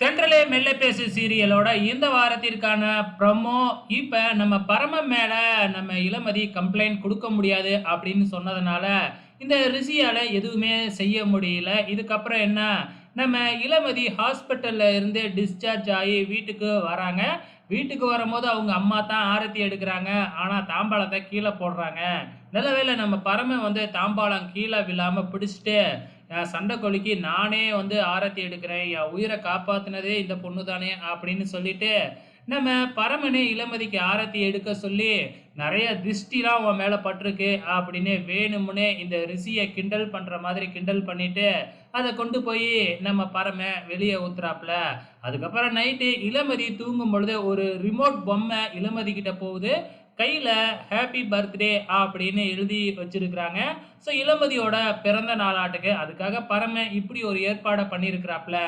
தென்றலே மெல்ல பேசு சீரியலோட இந்த வாரத்திற்கான ப்ரமோ இப்போ நம்ம பரம மேலே நம்ம இளமதி கம்ப்ளைண்ட் கொடுக்க முடியாது அப்படின்னு சொன்னதுனால இந்த ரிஷியால் எதுவுமே செய்ய முடியல. இதுக்கப்புறம் என்ன? நம்ம இளமதி ஹாஸ்பிட்டலில் இருந்து டிஸ்சார்ஜ் ஆகி வீட்டுக்கு வராங்க. வீட்டுக்கு வரும்போது அவங்க அம்மா தான் ஆரத்தி எடுக்கிறாங்க. ஆனால் தாம்பாளத்தை கீழே போடுறாங்க. நல்லவேளை நம்ம பரம வந்து தாம்பாளம் கீழே விழாமல் பிடிச்சிட்டு சண்டைக்கோழிக்கு நானே வந்து ஆரத்தி எடுக்கிறேன். என் உயிரை காப்பாத்துனதே இந்த பொண்ணு தானே அப்படின்னு சொல்லிட்டு நம்ம பரமனே இளமதிக்கு ஆரத்தி எடுக்க சொல்லி நிறைய திருஷ்டிலாம் உன் மேலே பட்டிருக்கு அப்படின்னு வேணும்னே இந்த ரிஷியை கிண்டல் பண்ணுற மாதிரி கிண்டல் பண்ணிட்டு அதை கொண்டு போய் நம்ம பரம வெளியே ஊத்துறாப்புல. அதுக்கப்புறம் நைட்டு இளமதி தூங்கும் பொழுது ஒரு ரிமோட் பொம்மை இளமதி கிட்ட போகுது. கையில் ஹாப்பி பர்த்டே அப்படின்னு எழுதி வச்சிருக்கிறாங்க. ஸோ இளமதியோட பிறந்த நாளாட்டுக்கு அதுக்காக பரம இப்படி ஒரு ஏற்பாடை பண்ணியிருக்கிறாப்புல.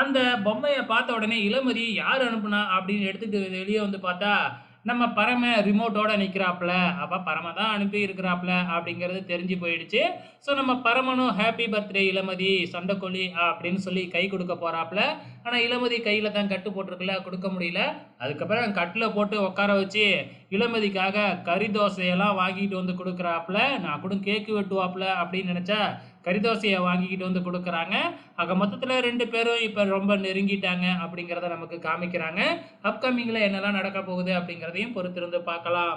அந்த பொம்மையை பார்த்த உடனே இளமதி யார் அனுப்புனா? அப்படின்னு எடுத்துட்டு வெளியே வந்து பார்த்தா நம்ம பரம ரிமோட்டோட நிற்கிறாப்புல அப்போ பரம தான் அனுப்பி இருக்கிறாப்புல அப்படிங்கிறது தெரிஞ்சு போயிடுச்சு. ஸோ நம்ம பரமனும் ஹாப்பி பர்த்டே இளமதி சண்டைக்கொல்லி அப்படின்னு சொல்லி கை கொடுக்க போகிறாப்புல ஆனால் இளமதி கையில் தான் கட்டு போட்டிருக்குல்ல கொடுக்க முடியல. அதுக்கப்புறம் கட்டில் போட்டு உட்கார வச்சு இளமதிக்காக கறி தோசையெல்லாம் வாங்கிட்டு வந்து கொடுக்குறாப்புல. நான் கூட கேக்கு வெட்டுவாப்புல அப்படின்னு நினச்சா கறி தோசையை வாங்கிக்கிட்டு வந்து கொடுக்குறாங்க. ஆக மொத்தத்தில் ரெண்டு பேரும் இப்போ ரொம்ப நெருங்கிட்டாங்க அப்படிங்கிறத நமக்கு காமிக்கிறாங்க. அப்கமிங்கில் என்னெல்லாம் நடக்க போகுது அப்படிங்கிறதையும் பொறுத்திருந்து பார்க்கலாம்.